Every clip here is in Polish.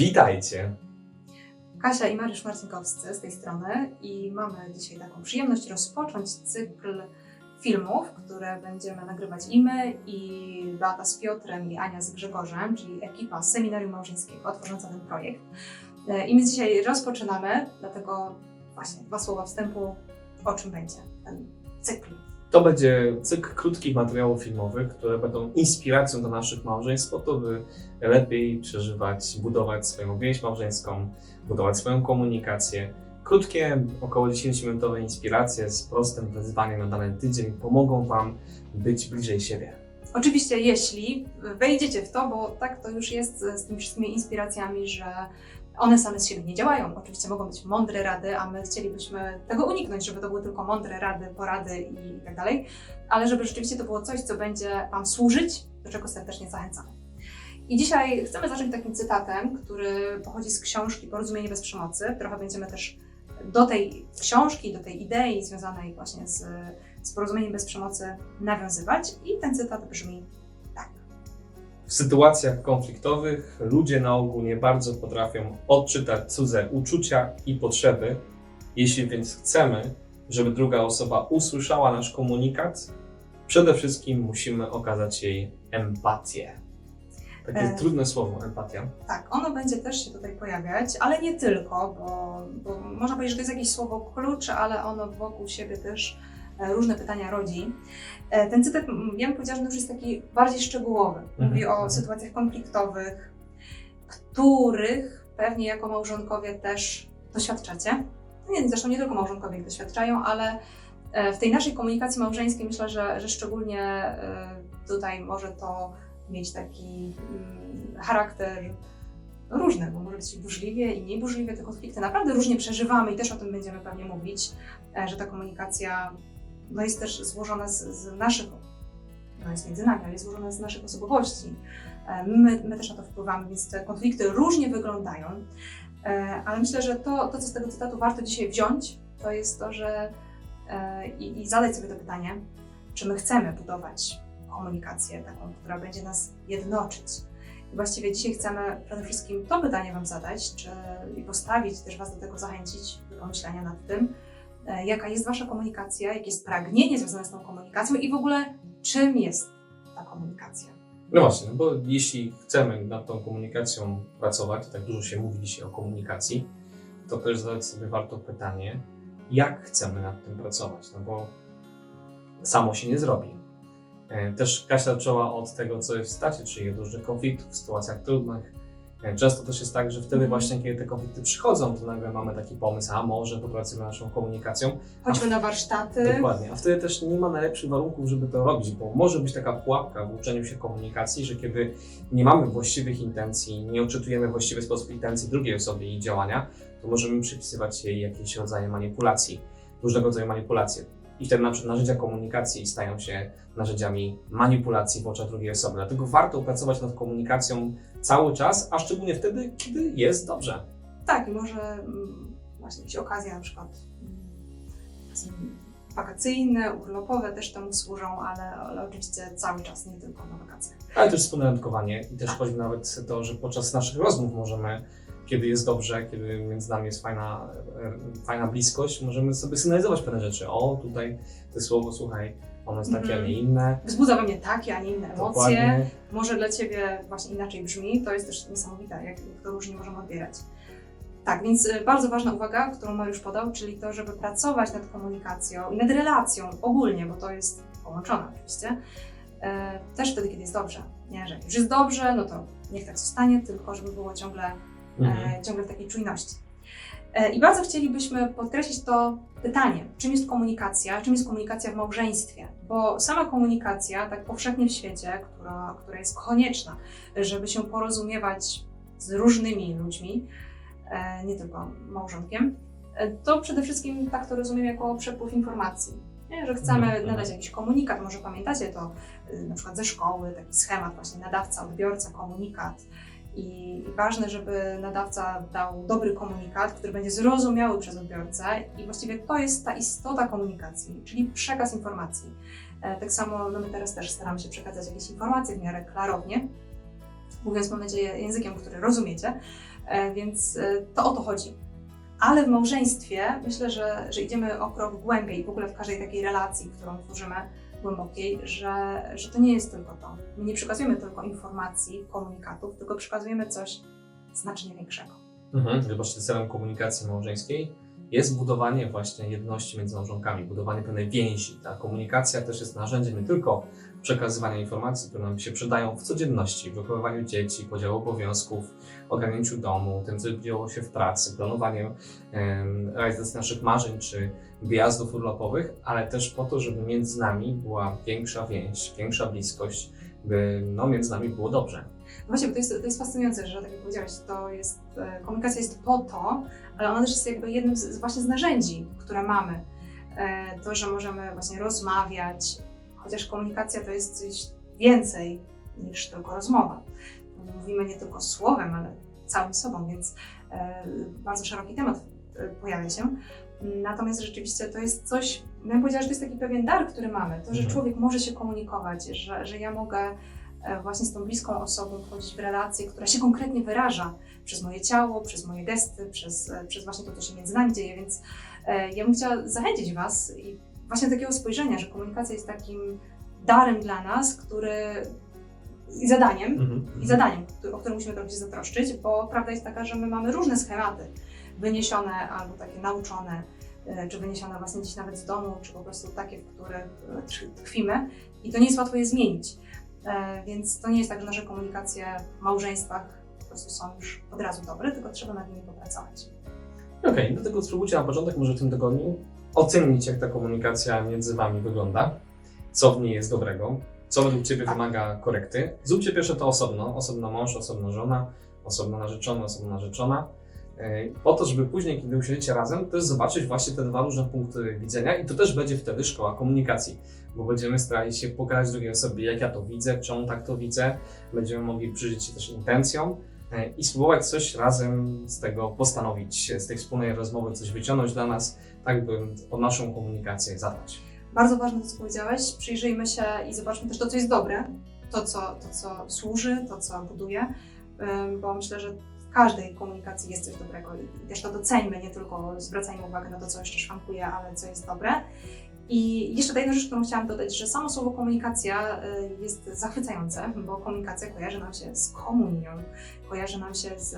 Witajcie! Kasia i Mariusz Marcinkowscy z tej strony i mamy dzisiaj taką przyjemność rozpocząć cykl filmów, które będziemy nagrywać i my, i Beata z Piotrem, i Ania z Grzegorzem, czyli ekipa Seminarium Małżeńskiego tworząca ten projekt. E, I my dzisiaj rozpoczynamy, dlatego właśnie dwa słowa wstępu, o czym będzie ten cykl. To będzie cykl krótkich materiałów filmowych, które będą inspiracją do naszych małżeństw, po to, by lepiej przeżywać, budować swoją więź małżeńską, budować swoją komunikację. Krótkie, około 10-minutowe inspiracje z prostym wyzwaniem na dany tydzień pomogą Wam być bliżej siebie. Oczywiście, jeśli wejdziecie w to, bo tak to już jest z tymi wszystkimi inspiracjami, że one same z siebie nie działają. Oczywiście mogą być mądre rady, a my chcielibyśmy tego uniknąć, żeby to były tylko mądre rady, porady i, tak dalej, ale żeby rzeczywiście to było coś, co będzie Wam służyć, do czego serdecznie zachęcamy. I dzisiaj chcemy zacząć takim cytatem, który pochodzi z książki Porozumienie bez przemocy. Trochę będziemy też do tej książki, do tej idei związanej właśnie z, z porozumieniem bez przemocy nawiązywać. I ten cytat brzmi. W sytuacjach konfliktowych ludzie na ogół nie bardzo potrafią odczytać cudze uczucia i potrzeby. Jeśli więc chcemy, żeby druga osoba usłyszała nasz komunikat, przede wszystkim musimy okazać jej empatię. Takie E. trudne słowo, empatia. Tak, ono będzie też się tutaj pojawiać, ale nie tylko, bo, bo można powiedzieć, że to jest jakieś słowo klucz, ale ono wokół siebie też różne pytania rodzi. E, Ten cytat, ja bym powiedziała, że już jest taki bardziej szczegółowy. Mówi o mhm. sytuacjach konfliktowych, których pewnie jako małżonkowie też doświadczacie. Nie, zresztą nie tylko małżonkowie ich doświadczają, ale e, w tej naszej komunikacji małżeńskiej myślę, że, że szczególnie e, tutaj może to mieć taki mm, charakter różny, bo może być burzliwie i mniej burzliwie te konflikty naprawdę różnie przeżywamy i też o tym będziemy pewnie mówić, e, że ta komunikacja no, jest też złożona z, z naszych, no jest między nami, ale jest złożona z naszych osobowości. E, My, my też na to wpływamy, więc te konflikty różnie wyglądają, E, ale myślę, że to, to co z tego cytatu warto dzisiaj wziąć, to jest to, że e, i, i zadać sobie to pytanie, czy my chcemy budować komunikację taką, która będzie nas jednoczyć. I właściwie dzisiaj chcemy przede wszystkim to pytanie Wam zadać, czy i postawić, też Was do tego zachęcić, do pomyślenia nad tym, jaka jest Wasza komunikacja, jakie jest pragnienie związane z tą komunikacją i w ogóle czym jest ta komunikacja. No właśnie, no bo jeśli chcemy nad tą komunikacją pracować, tak dużo się mówi dzisiaj o komunikacji, to też zadać sobie warto pytanie, jak chcemy nad tym pracować, no bo samo się nie zrobi. E, Też Kasia zaczęła od tego, co jest w stacie, czyli od różnych konfliktów, sytuacjach trudnych. E, Często też jest tak, że wtedy właśnie, kiedy te konflikty przychodzą, to nagle mamy taki pomysł, a może popracujemy naszą komunikacją, Chodźmy na warsztaty. Dokładnie, a wtedy też nie ma najlepszych warunków, żeby to robić, bo może być taka pułapka w uczeniu się komunikacji, że kiedy nie mamy właściwych intencji, nie odczytujemy w właściwy sposób intencji drugiej osoby i działania, to możemy przypisywać jej jakieś rodzaje manipulacji, różnego rodzaju manipulacje. I wtedy na przykład narzędzia komunikacji stają się narzędziami manipulacji w oczach drugiej osoby. Dlatego warto pracować nad komunikacją cały czas, a szczególnie wtedy, kiedy jest dobrze. Tak, i może mm, właśnie jakieś okazje na przykład mm, wakacyjne, urlopowe też temu służą, ale, ale oczywiście cały czas, nie tylko na wakacjach. Ale też wspólne randkowanie i też chodzi nawet to, że podczas naszych rozmów możemy, kiedy jest dobrze, kiedy między nami jest fajna, e, fajna bliskość, możemy sobie sygnalizować pewne rzeczy. O, tutaj to słowo, słuchaj, ono jest takie, a Mhm. nie inne. Wzbudza we mnie takie, a nie inne emocje. Dokładnie. Może dla Ciebie właśnie inaczej brzmi. To jest też niesamowite, jak to różnie możemy odbierać. Tak, więc y, bardzo ważna uwaga, którą Mariusz podał, czyli to, żeby pracować nad komunikacją i nad relacją ogólnie, bo to jest połączone oczywiście, e, też wtedy, kiedy jest dobrze. Nie, że już jest dobrze, no to niech tak zostanie, tylko żeby było ciągle Mhm. e, ciągle w takiej czujności. E, I bardzo chcielibyśmy podkreślić to pytanie, czym jest komunikacja, czym jest komunikacja w małżeństwie, bo sama komunikacja, tak powszechnie w świecie, która, która jest konieczna, żeby się porozumiewać z różnymi ludźmi, e, nie tylko małżonkiem, to przede wszystkim tak to rozumiem jako przepływ informacji. Nie? Że chcemy Mhm. nadać jakiś komunikat, może pamiętacie to na przykład ze szkoły, taki schemat właśnie nadawca, odbiorca, komunikat. I, ważne, żeby nadawca dał dobry komunikat, który będzie zrozumiały przez odbiorcę i właściwie to jest ta istota komunikacji, czyli przekaz informacji. E, tak samo no my teraz też staramy się przekazać jakieś informacje w miarę klarownie, mówiąc mam nadzieję językiem, który rozumiecie, E, Więc e, to o to chodzi. Ale w małżeństwie myślę, że, że idziemy o krok głębiej, w ogóle w każdej takiej relacji, którą tworzymy głębokiej, że, że to nie jest tylko to. My nie przekazujemy tylko informacji, komunikatów, tylko przekazujemy coś znacznie większego. Mhm. Zobaczcie, celem komunikacji małżeńskiej jest budowanie właśnie jedności między małżonkami, budowanie pewnej więzi. Ta komunikacja też jest narzędziem nie tylko przekazywania informacji, które nam się przydają w codzienności, w wychowywaniu dzieci, podziału obowiązków, ogarnięciu domu, tym, co działo się w pracy, planowaniu realizacji naszych marzeń czy wyjazdów urlopowych, ale też po to, żeby między nami była większa więź, większa bliskość, by no, między nami było dobrze. Właśnie, bo to jest, to jest fascynujące, że tak jak powiedziałeś, to jest, e, komunikacja jest po to, ale ona też jest jakby jednym z, właśnie z narzędzi, które mamy. E, To, że możemy właśnie rozmawiać, chociaż komunikacja to jest coś więcej niż tylko rozmowa. Mówimy nie tylko słowem, ale całym sobą, więc e, bardzo szeroki temat pojawia się. Natomiast rzeczywiście to jest coś, ja bym powiedziała, że to jest taki pewien dar, który mamy. To, że Mhm. człowiek może się komunikować, że, że ja mogę właśnie z tą bliską osobą wchodzić w relację, która się konkretnie wyraża przez moje ciało, przez moje gesty, przez, e, przez właśnie to, co się między nami dzieje, więc e, ja bym chciała zachęcić Was i właśnie do takiego spojrzenia, że komunikacja jest takim darem dla nas, który i zadaniem, Mhm. i zadaniem, który- o które musimy trochę się zatroszczyć, bo prawda jest taka, że my mamy różne schematy wyniesione albo takie nauczone, e, czy wyniesione właśnie gdzieś nawet z domu, czy po prostu takie, w których e, tkwimy i to nie jest łatwo je zmienić. E, Więc to nie jest tak, że nasze komunikacje w małżeństwach po prostu są już od razu dobre, tylko trzeba nad nimi popracować. Okej, dlatego spróbujcie na początek, może w tym tygodniu, ocenić, jak ta komunikacja między Wami wygląda, co w niej jest dobrego, co według Ciebie wymaga korekty. Zróbcie pierwsze to osobno, osobno mąż, osobno żona, osobno narzeczony, osobno narzeczona, po to, żeby później, kiedy usiądziecie razem, też zobaczyć właśnie te dwa różne punkty widzenia i to też będzie wtedy szkoła komunikacji, bo będziemy starali się pokazać drugiej osobie, jak ja to widzę, czemu tak to widzę, będziemy mogli przyjrzeć się też intencjom, e, i spróbować coś razem z tego postanowić, z tej wspólnej rozmowy coś wyciągnąć dla nas, tak by o naszą komunikację zadbać. Bardzo ważne to, co powiedziałeś. Przyjrzyjmy się i zobaczmy też to, co jest dobre, to, co, to, co służy, to, co buduje, bo myślę, że w każdej komunikacji jest coś dobrego i też to doceńmy, nie tylko zwracajmy uwagę na to, co jeszcze szwankuje, ale co jest dobre. I jeszcze ta jedna rzecz, którą chciałam dodać, że samo słowo komunikacja y, jest zachwycające, bo komunikacja kojarzy nam się z komunią, kojarzy nam się z,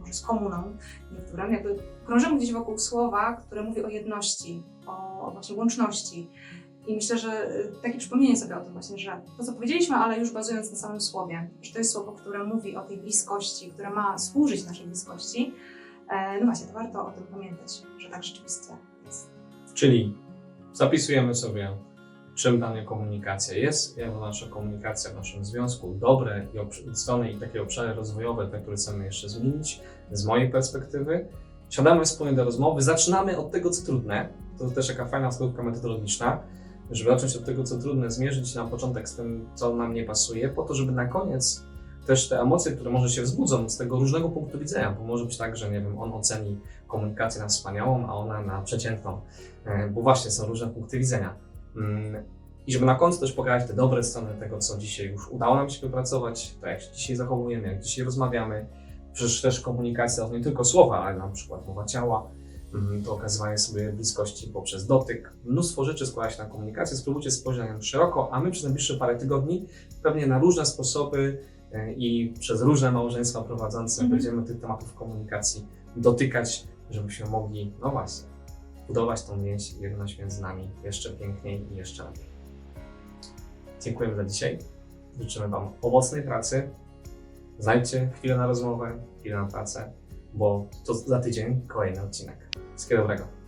może z komuną niektórym, jakby krążymy gdzieś wokół słowa, które mówi o jedności, o właśnie łączności. I myślę, że y, takie przypomnienie sobie o tym właśnie, że to co powiedzieliśmy, ale już bazując na samym słowie, że to jest słowo, które mówi o tej bliskości, które ma służyć naszej bliskości, e, no właśnie, to warto o tym pamiętać, że tak rzeczywiście jest. Czyli zapisujemy sobie, czym dana komunikacja jest, jak nasza komunikacja w naszym związku, dobre i strony i takie obszary rozwojowe, te, które chcemy jeszcze zmienić, z mojej perspektywy. Siadamy wspólnie do rozmowy, zaczynamy od tego, co trudne. To też taka fajna wskazówka metodologiczna, żeby zacząć od tego, co trudne, zmierzyć na początek z tym, co nam nie pasuje, po to, żeby na koniec też te emocje, które może się wzbudzą z tego różnego punktu widzenia, bo może być tak, że nie wiem, on oceni komunikację na wspaniałą, a ona na przeciętną, E, bo właśnie są różne punkty widzenia. Mm, I żeby na końcu też pokazać te dobre strony tego, co dzisiaj już udało nam się wypracować, to jak się dzisiaj zachowujemy, jak dzisiaj rozmawiamy. Przecież też komunikacja to nie tylko słowa, ale na przykład mowa ciała, to okazywanie sobie bliskości poprzez dotyk. Mnóstwo rzeczy składa się na komunikację. Spróbujcie spojrzeć na nią szeroko, a my przez najbliższe parę tygodni pewnie na różne sposoby e, i przez różne małżeństwa prowadzące Mhm. będziemy tych tematów komunikacji dotykać, żebyśmy mogli, no właśnie, budować tą więź, jedność między nami jeszcze piękniej i jeszcze lepiej. Dziękujemy za dzisiaj. Życzymy Wam owocnej pracy. Znajdźcie chwilę na rozmowę, chwilę na pracę, bo to za tydzień kolejny odcinek. Wszystkiego dobrego.